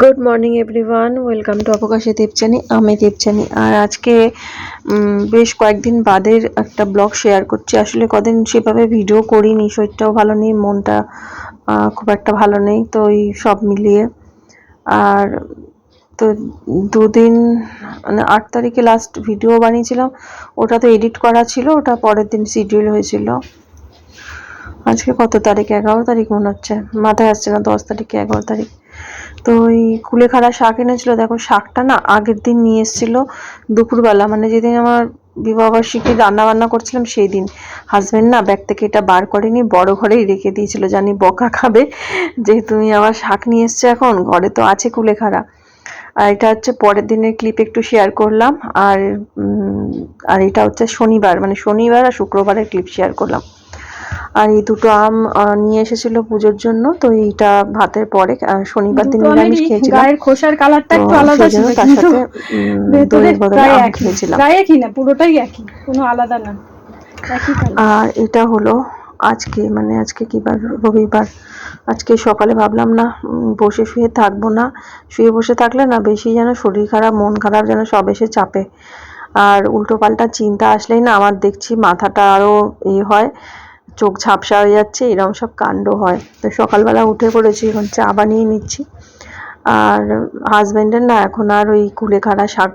Good morning everyone welcome to অবকাশে Debchani আমি দেবচানি আর আজকে বেশ কয়েকদিন বাদের একটা ব্লগ শেয়ার করছি। আসলে কদিন সেভাবে ভিডিও করিনি, শরীরটাও ভালো নেই, মনটা খুব একটা ভালো নেই, তো ওই সব মিলিয়ে। আর তো দুদিন মানে আট তারিখে লাস্ট ভিডিও বানিয়েছিলাম। ওটা তো এডিট করা ছিল, ওটা পরের দিন শিডিউল হয়েছিল। আজকে কত তারিখ? এগারো তারিখ মনে হচ্ছে। মাথায় আসছে না, দশ তারিখে এগারো তারিখ। তো ওই কুলেখাড়া শাক এনেছিল, দেখো শাকটা না আগের দিন নিয়ে এসেছিল দুপুরবেলা। মানে যেদিন আমার বিবাহবার্ষিকী রান্না বান্না করছিলাম সেই দিন। হাজবেন্ড না ব্যাগ থেকে এটা বার করেনি, বড় ঘরেই রেখে দিয়েছিল। জানি বকা খাবে, যে তুমি আবার শাক নিয়ে এসছো এখন, ঘরে তো আছে কুলেখাড়া। আর এটা হচ্ছে পরের দিনের ক্লিপ একটু শেয়ার করলাম। আর আর এটা হচ্ছে শনিবার মানে শনিবার আর শুক্রবারের ক্লিপ শেয়ার করলাম। আর এই দুটো আম নিয়ে এসেছিল পুজোর জন্য তো এইটা ভাতের পরে শনিবার দিন নিরামিষ খেয়েছিলাম। গায়ের খোসার কালারটা একটু আলাদা ছিল তার সাথে দইয়ের বদলে আম খেয়েছিলাম। না পুরোটাই একই কোনো আলাদা না আর এটা হলো আজকে মানে আজকে কি বার? রবিবার। আজকে সকালে ভাবলাম না বসে শুয়ে থাকব না। শুয়ে বসে থাকলে না বেশি যেন শরীর খারাপ মন খারাপ যেন সব এসে চাপে। আর উল্টো পাল্টা চিন্তা আসলেই না আমার দেখছি মাথাটা আরও ই হয়। চোখ ঝাপসা হয়ে যাচ্ছে এরকম সব কাণ্ড হয়। তো সকালবেলা উঠে পড়েছি, এখন চা বানিয়ে নিচ্ছি। আর হাজবেন্ডের না এখন আর ওই কুলেখাড়া শাক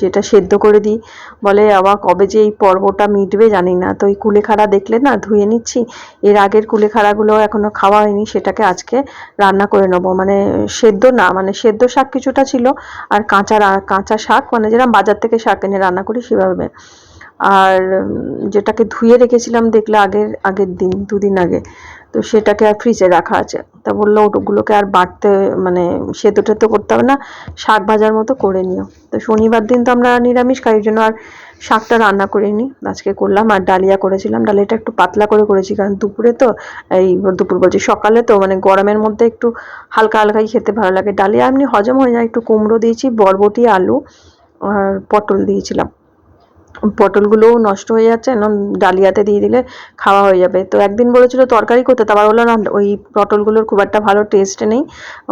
যেটা সেদ্ধ করে দিই, বলে, আবার কবে যে এই পর্বটা মিটবে জানি না। তো এই কুলেখাড়া দেখলে না, ধুয়ে নিচ্ছি। এর আগের কুলেখাড়াগুলো এখনও খাওয়া হয়নি, সেটাকে আজকে রান্না করে নেব। মানে সেদ্ধ না মানে সেদ্ধ শাক কিছুটা ছিল, আর কাঁচা কাঁচা শাক মানে যেরকম বাজার থেকে শাক এনে রান্না করি সেভাবে। আর যেটাকে ধুয়ে রেখেছিলাম দেখলে আগের আগের দিন, দুদিন আগে, তো সেটাকে আর ফ্রিজে রাখা আছে। তা বলল ওগুলোকে আর বাটতে মানে সেদ্ধ টেদ্ধ করতে হবে না, শাক ভাজার মতো করে নিও। তো শনিবার দিন তো আমরা নিরামিষ খাই জন্য আর শাকটা রান্না করিনি। আজকে করলাম আর ডালিয়া করেছিলাম। ডালিয়াটা একটু পাতলা করে করেছি, কারণ দুপুরে তো, এই দুপুর বলছি সকালে তো মানে গরমের মধ্যে একটু হালকা হালকাই খেতে ভালো লাগে। ডালিয়া এমনি হজম হয়ে যায় একটু কুমড়ো দিয়েছি, বরবটি, আলু আর পটল দিয়েছিলাম। পটলগুলোও নষ্ট হয়ে যাচ্ছে, একদম ডালিয়াতে দিয়ে দিলে খাওয়া হয়ে যাবে। তো একদিন বলেছিল তরকারি করতে, তারপর বলল, না, ওই পটলগুলোর খুব একটা ভালো টেস্ট নেই,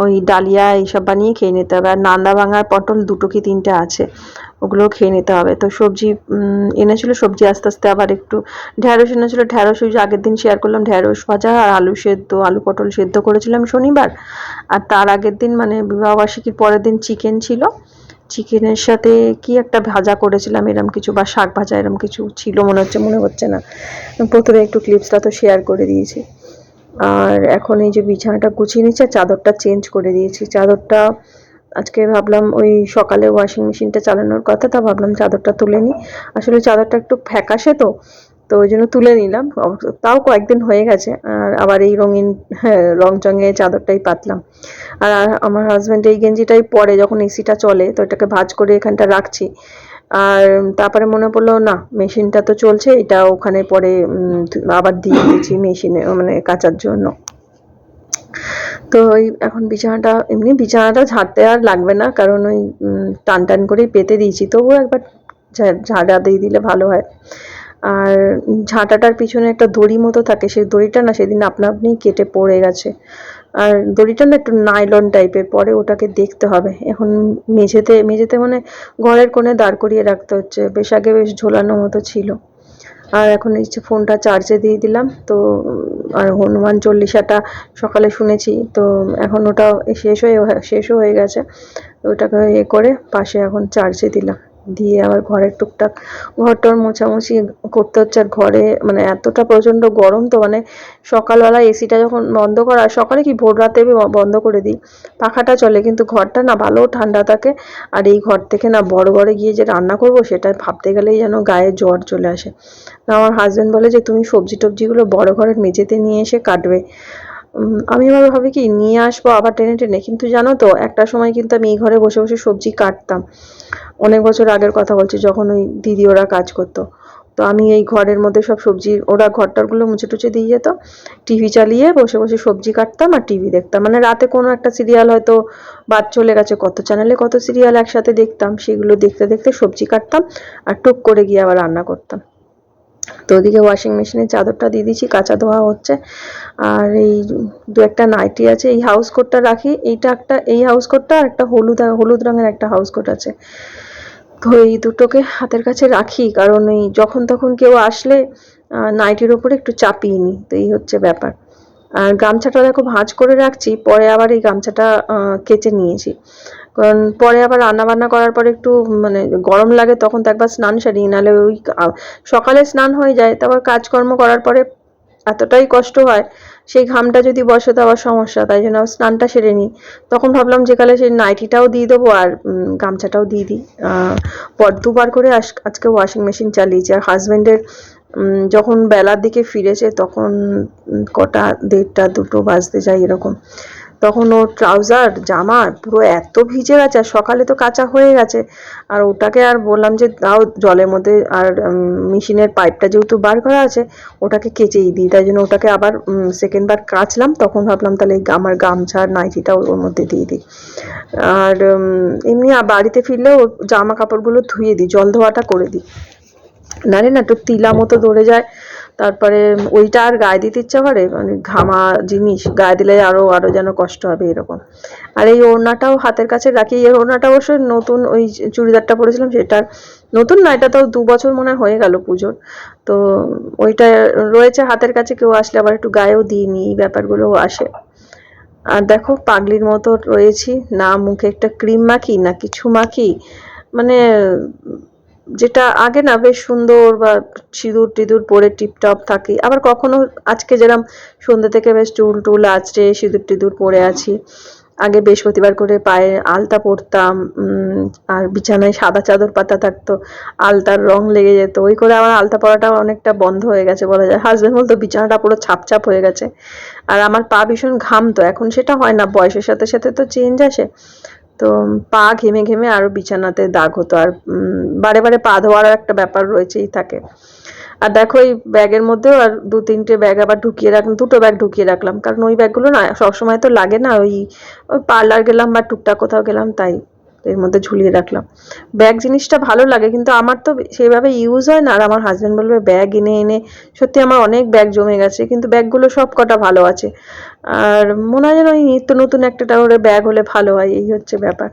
ওই ডালিয়া এইসব বানিয়ে খেয়ে নিতে হবে। আর নান্দা ভাঙার পটল দুটো কি তিনটে আছে ওগুলো খেয়ে নিতে হবে। তো সবজি এনেছিল, সবজি আস্তে আস্তে আবার একটু ঢ্যাঁড়স এনেছিল, ঢ্যাঁড়স ওই আগের দিন শেয়ার করলাম, ঢ্যাঁড়স ভাজা আর আলু সেদ্ধ, আলু পটল সেদ্ধ করেছিলাম শনিবার। আর তার আগের দিন মানে বিবাহবার্ষিকীর পরের দিন চিকেন ছিল চিকেনের সাথে কি একটা ভাজা করেছিলাম, এরম কিছু বা শাক ভাজা এরম কিছু ছিল, মনে হচ্ছে মনে হচ্ছে না। প্রথমে একটু ক্লিপসটা তো শেয়ার করে দিয়েছি। আর এখন এই যে বিছানাটা গুছিয়ে নিচ্ছে, চাদরটা চেঞ্জ করে দিয়েছি। চাদরটা, আজকে ভাবলাম ওই সকালে ওয়াশিং মেশিনটা চালানোর কথা, তা ভাবলাম চাদরটা তুলে নিই। আসলে চাদরটা একটু ফ্যাকাশে তো তো ওই জন্য তুলে নিলাম। তাও কয়েকদিন হয়ে গেছে, আর আবার এই রঙিন হ্যাঁ রং চঙে চাদরটাই পাতলাম। আর আমার হাজব্যান্ড এই গেঞ্জিটাই পরে যখন এসিটা চলে, তো এটাকে ভাজ করে এখানটা রাখছি। আর তারপরে মনে পড়ল, না মেশিনটা তো চলছে, এটা ওখানে পরে আবার দিয়ে দিয়েছি মেশিনে মানে কাচার জন্য। তো ওই এখন বিছানাটা, এমনি বিছানাটা ঝাড়তে আর লাগবে না, কারণ ওই টান টান করেই পেতে দিয়েছি। তবুও একবার ঝাড়া দিয়ে দিলে ভালো হয়। আর ঝাঁটাটার পিছনে একটা দড়ি মতো থাকে, সেই দড়িটা না সেদিন আপনা আপনি কেটে পড়ে গেছে। আর দড়িটা না একটু নাইলন টাইপের, পরে ওটাকে দেখতে হবে। এখন মেঝেতে মেঝেতে মানে ঘরের কোণে দাঁড় করিয়ে রাখতে হচ্ছে। বেশ আগে বেশ ঝোলানো মতো ছিল। আর এখন এই ফোনটা চার্জে দিয়ে দিলাম, তো, আর হনুমান চল্লিশাটা সকালে শুনেছি, তো এখন ওটা শেষ হয়ে, শেষও হয়ে গেছে। ওটাকে ইয়ে করে পাশে এখন চার্জে দিলাম। দিয়ে আবার ঘরের টুকটাক ঘরটর মোছামুছি করতে হচ্ছে। আর ঘরে মানে এতটা প্রচণ্ড গরম তো মানে সকালবেলা এসিটা যখন বন্ধ করা, সকালে কি ভোর রাতে বন্ধ করে দিই? পাখাটা চলে কিন্তু ঘরটা না ভালো ঠান্ডা থাকে। আর এই ঘর থেকে না বড় ঘরে গিয়ে যে রান্না করব সেটা ভাবতে গেলেই যেন গায়ে জ্বর চলে আসে। না আমার হাজব্যান্ড বলে যে, তুমি সবজি টবজিগুলো বড় ঘরের মেঝেতে নিয়ে এসে কাটবে। আমি আবার ভাবি কি, নিয়ে আসব আবার টেনে টেনে। কিন্তু জানো তো, একটা সময় কিন্তু আমি এই ঘরে বসে বসে সবজি কাটতাম। অনেক বছর আগের কথা বলছি, যখন ওই দিদি ওরা কাজ করতো। তো আমি এই ঘরের মধ্যে সব সবজি, ওরা ঘরটারগুলো মুছে টুছে দিয়ে যেত। টিভি চালিয়ে বসে বসে সবজি কাটতাম আর টিভি দেখতাম। মানে রাতে কোনো একটা সিরিয়াল হয়তো বাদ চলে গেছে, কত চ্যানেলে কত সিরিয়াল একসাথে দেখতাম, সেগুলো দেখতে দেখতে সবজি কাটতাম আর টুক করে গিয়ে আবার রান্না করতাম। তো ওদিকে ওয়াশিং মেশিনে চাদরটা দিয়ে দিচ্ছি কাঁচা ধোয়া হচ্ছে। আর এই দু একটা নাইটি আছে, এই হাউস কোটটা রাখি, এইটা একটা, এই হাউস কোটটা আর একটা হলুদ হলুদ রঙের একটা হাউস কোট আছে। তো এই দুটোকে হাতের কাছে রাখি, কারণ এই যখন তখন কেউ আসলে নাইটির ওপরে একটু চাপিয়ে নিই, তো এই হচ্ছে ব্যাপার। আর গামছাটা দেখো ভাঁজ করে রাখছি, পরে আবার এই গামছাটা কেচে নিয়েছি। কারণ পরে আবার রান্না বান্না করার পরে একটু মানে গরম লাগে তখন তো একবার স্নান সারি নাহলে ওই সকালে স্নান হয়ে যায়, তারপর কাজকর্ম করার পরে এতটাই কষ্ট হয়, সেই ঘামটা যদি বসে তো আবার সমস্যা, তাই জন্য স্নানটা সেরে নিই। তখন ভাবলাম যে কালে সেই নাইটিটাও দিয়ে দেবো আর গামছাটাও দিয়ে দিই। পর দুবার করে আজ- আজকে ওয়াশিং মেশিন চালিয়েছি আর হাজব্যান্ডের যখন বেলার দিকে ফিরেছে তখন কটা দেড়টা দুটো বাজতে যায় এরকম। তখন ওর ট্রাউজার জামা পুরো এত ভিজে গেছে আর সকালে তো কাঁচা হয়ে গেছে। আর ওটাকে আর বললাম যে, দাও জলের মধ্যে আর মেশিনের পাইপটা যেহেতু বার করা আছে, ওটাকে কেচেই দিই। তাই জন্য ওটাকে আবার সেকেন্ড বার কাচলাম, তখন ভাবলাম তাহলে এই আমার গামছা আর নাইটিটা ওর মধ্যে দিয়ে দিই। আর এমনি বাড়িতে ফিরলেও ওর জামা কাপড়গুলো ধুয়ে দিই, জল ধোয়াটা করে দিই। নারে না, একটু তিলা মতো ধরে যায়। তারপরে ওইটা আর গায়ে দিতে ইচ্ছা করে মানে ঘামা জিনিস, গায়ে দিলে আরও আরও যেন কষ্ট হবে এরকম। আর এই ওড়নাটাও হাতের কাছে রাখি, এই ওড়নাটা অবশ্য নতুন, ওই চুড়িদারটা পরেছিলাম সেটার নতুন না, এটা তো দু বছর মনে হয় হয়ে গেল পুজোর। তো ওইটা রয়েছে হাতের কাছে, কেউ আসলে আবার একটু গায়েও দিইনি, এই ব্যাপারগুলোও আসে। আর দেখো, পাগলির মতো রয়েছি, না মুখে একটা ক্রিম মাখি, না কিছু মাখি মানে যেটা আগে না বেশ সুন্দর বা সিঁদুর টিঁদুর পরে টিপটপ থাকি, আবার কখনো আজকে যেরকম সন্ধ্যে থেকে বেশ চুল টুল আঁচড়ে সিঁদুর টিঁদুর পরে আছি, আগে বৃহস্পতিবার করে পায়ে আলতা পরতাম আর বিছানায় সাদা চাদর পাতা থাকতো, আলতার রং লেগে যেত, ওই করে আমার আলতা পরাটা অনেকটা বন্ধ হয়ে গেছে বলা যায় হাজব্যান্ড বলতো বিছানাটা পুরো ছাপ ছাপ হয়ে গেছে, আর আমার পা ভীষণ ঘামতো, এখন সেটা হয় না, বয়সের সাথে সাথে তো চেঞ্জ আসে তো পা ঘেমে ঘেমে আরও বিছানাতে দাগ হতো। আর বারে বারে পা ধোয়ার একটা ব্যাপার রয়েছেই থাকে। আর দেখো এই ব্যাগের মধ্যেও আর দু তিনটে ব্যাগ আবার ঢুকিয়ে রাখলাম দুটো ব্যাগ ঢুকিয়ে রাখলাম। কারণ ওই ব্যাগগুলো না সবসময় তো লাগে না ওই ওই পার্লার গেলাম বা টুকটাক কোথাও গেলাম তাই এর মধ্যে ঝুলিয়ে রাখলাম। ব্যাগ জিনিসটা ভালো লাগে কিন্তু আমার তো সেইভাবে ইউজ হয় না। আর আমার হাজব্যান্ড বলবে, ব্যাগ এনে এনে। সত্যি আমার অনেক ব্যাগ জমে গেছে কিন্তু ব্যাগগুলো সব কটা ভালো আছে। আর মনে হয় যেন ওই নিত্য নতুন একটা করে ব্যাগ হলে ভালো হয়, এই হচ্ছে ব্যাপার।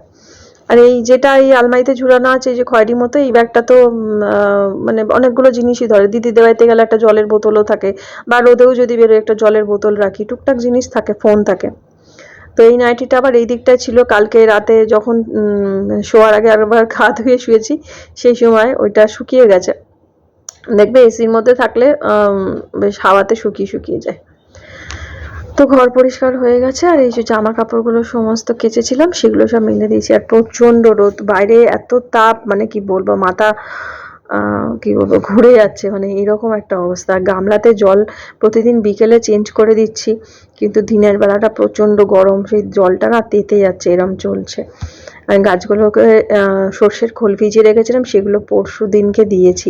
আর এই যেটা এই আলমারিতে ঝুলানো আছে, এই যে খয়েরি মতো, এই ব্যাগটা তো মানে অনেকগুলো জিনিসই ধরে। দিদি দেওয়াইতে গেলে একটা জলের বোতলও থাকে, বা রোদেও যদি বেরোয় একটা জলের বোতল রাখি, টুকটাক জিনিস থাকে ফোন থাকে। তো এই নাইটিটা আবার এই দিকটায় ছিল, কালকে রাতে যখন শোয়ার আগে একবার খা ধুয়ে শুয়েছি, সেই সময় ওইটা শুকিয়ে গেছে। দেখবে এসির মধ্যে থাকলে বেশ হাওয়াতে শুকিয়ে শুকিয়ে যায়। তো ঘর পরিষ্কার হয়ে গেছে, আর এই যে জামা কাপড়গুলো সমস্ত কেচেছিলাম, সেগুলো সব মেলে দিয়েছি। আর প্রচণ্ড রোদ, বাইরে এত তাপ মানে কি বলব, মাথা কি বলব, ঘুরে যাচ্ছে মানে এরকম একটা অবস্থা। গামলাতে জল প্রতিদিন বিকেলে চেঞ্জ করে দিচ্ছি, কিন্তু দিনের বেলাটা প্রচণ্ড গরম, সেই জলটা না তেতে যাচ্ছে, এরম চলছে। আর গাছগুলোকে সর্ষের খোল ভিজিয়ে রেখেছিলাম, সেগুলো পরশু দিনকে দিয়েছি।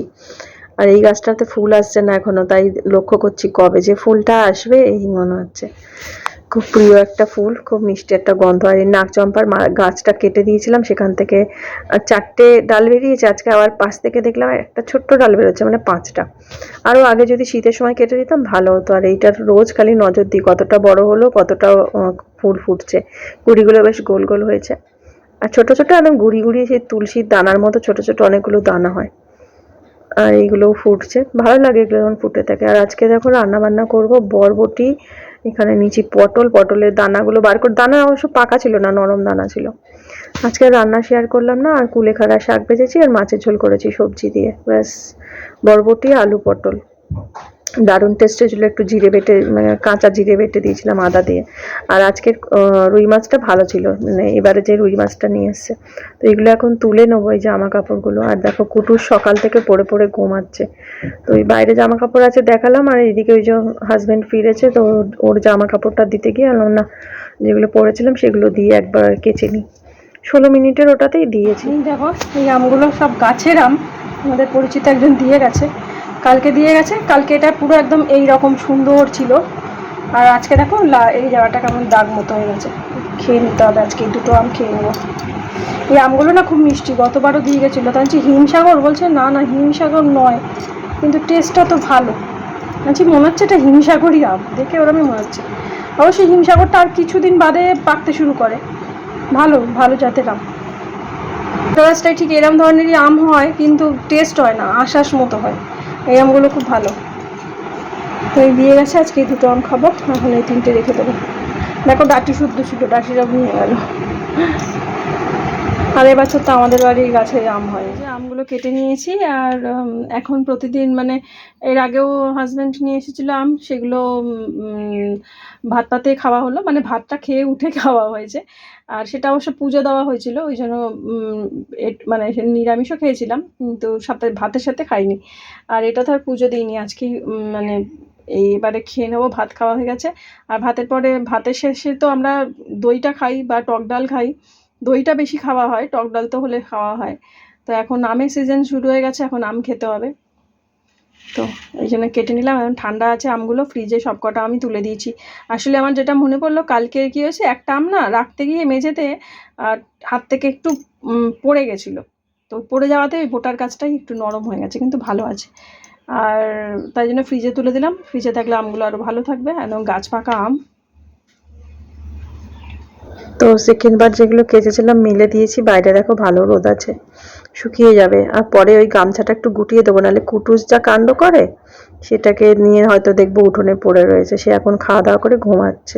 আর এই গাছটাতে ফুল আসছে না এখনও, তাই লক্ষ্য করছি কবে যে ফুলটা আসবে, এই মনে হচ্ছে। খুব প্রিয় একটা ফুল, খুব মিষ্টি একটা গন্ধ। আর এই নাকচম্পার গাছটা কেটে দিয়েছিলাম, সেখান থেকে চারটে ডাল বেরিয়েছে, আজকে আবার পাশ থেকে দেখলাম একটা ছোট্ট ডাল বেরোচ্ছে মানে পাঁচটা। আরও আগে যদি শীতের সময় কেটে দিতাম, ভালো হতো। আর এইটার রোজ খালি নজর দিই, কতটা বড় হলো, কতটা ফুল ফুটছে। কুড়িগুলো বেশ গোল গোল হয়েছে। আর ছোট ছোট একদম গুড়ি গুড়ি সেই তুলসীর দানার মতো ছোট ছোট অনেকগুলো দানা হয়। আর এইগুলোও ফুটছে। ভালো লাগে এগুলো যখন ফুটে থাকে। আর আজকে দেখো রান্না বান্না করব বরবটি, এখানে নিচে পটল। পটলের দানাগুলো বার করে, দানা অবশ্য পাকা ছিল না, নরম দানা ছিল। আজকে রান্না শেয়ার করলাম না, আর কুলেখাড়া শাক ভেজেছি আর মাছের ঝোল করেছি সবজি দিয়ে। ব্যাস, বরবটি, আলু, পটল। দারুণ টেস্ট হয়েছিল একটু জিরে বেটে মানে কাঁচা জিরে বেটে দিয়েছিলাম আদা দিয়ে। আর আজকের রুই মাছটা ভালো ছিল মানে এবারে যে রুই মাছটা নিয়ে এসছে। তো এগুলো এখন তুলে নেব এই জামা কাপড়গুলো। আর দেখো, কুটুর সকাল থেকে পড়ে পড়ে ঘুমাচ্ছে। তো ওই বাইরে জামা কাপড় আছে দেখালাম, আর এদিকে ওই যে হাজবেন্ড ফিরেছে, তো ওর- জামা কাপড়টা দিতে গিয়ে আনলাম না যেগুলো পরেছিলাম সেগুলো দিয়ে একবার কেচে নিই। ষোলো মিনিটের ওটাতেই দিয়েছি। দেখো, এই আমগুলো সব গাছের আম। আমাদের পরিচিত একজন দিয়ে গেছে। কালকে দিয়ে গেছে। কালকে এটা পুরো একদম এই রকম সুন্দর ছিল। আর আজকে দেখো এই জায়গাটা কেমন দাগ মতো হয়ে গেছে। খেয়ে নিতে হবে আজকে দুটো আম খেয়ে নেব। এই আমগুলো না খুব মিষ্টি, গতবারও দিয়ে গেছিল। তাই বলছি হিমসাগর, বলছে না না, হিমসাগর নয়। কিন্তু টেস্টটা তো ভালো। আচ্ছা মনে হচ্ছে এটা হিমসাগরই আম। দেখে ওরমই মনে হচ্ছে। অবশ্যই হিমসাগরটা আর কিছুদিন বাদে পাকতে শুরু করে। ভালো ভালো জাতের আম। গাছটায় ঠিক এরম ধরনেরই আম হয়, কিন্তু টেস্ট হয় না আশ্বাস মতো হয়। এই আমগুলো খুব ভালো। তো এই দিয়ে গেছে আজকে এই দুটো আম খাব এখন এই তিনটে রেখে দেবো। দেখো, ডাটি শুদ্ধ ছিল, ডাটিটা ভেঙে গেল। আর এবছর তো আমাদের বাড়ির গাছে আম হয়। যে আমগুলো কেটে নিয়েছি আর এখন প্রতিদিন মানে এর আগেও হাজব্যান্ড নিয়ে এসেছিল আম, সেগুলো ভাত পাতে খাওয়া হলো মানে ভাতটা খেয়ে উঠে খাওয়া হয়েছে। আর সেটা অবশ্য পুজো দেওয়া হয়েছিল, ওই জন্য মানে নিরামিষও খেয়েছিলাম, কিন্তু সাথে, ভাতের সাথে খাইনি। আর এটা তো আর পুজো দিইনি, আজকেই মানে এইবারে খেয়ে নেব, ভাত খাওয়া হয়ে গেছে। আর ভাতের পরে, ভাতের শেষে তো আমরা দইটা খাই বা টক ডাল খাই দইটা বেশি খাওয়া হয়, টক ডাল তো হলে খাওয়া হয়। তো এখন আমের সিজন শুরু হয়ে গেছে, এখন আম খেতে হবে। তো এই জন্য কেটে নিলাম, এখন ঠান্ডা আছে আমগুলো ফ্রিজে সব কটা আমি তুলে দিয়েছি। আসলে আমার যেটা মনে পড়ল, কালকে কী হয়েছে, একটা আম না রাখতে গিয়ে মেঝেতে হাত থেকে একটু পড়ে গেছিল। তো পড়ে যাওয়াতে ওই ভোটার গাছটাই একটু নরম হয়ে গেছে, কিন্তু ভালো আছে। আর তাই জন্য ফ্রিজে তুলে দিলাম ফ্রিজে থাকলে আমগুলো আরও ভালো থাকবে একদম গাছ পাকা আম। তো সেকেন্ডবার যেগুলো কেচেছিলাম, মিলে দিয়েছি। বাইরে দেখো ভালো রোদ আছে, শুকিয়ে যাবে। আর পরে ওই গামছাটা একটু গুটিয়ে দেবো, নাহলে কুটুস যা কাণ্ড করে, সেটাকে নিয়ে হয়তো দেখব উঠোনে পড়ে রয়েছে। সে এখন খাওয়া দাওয়া করে ঘুমাচ্ছে।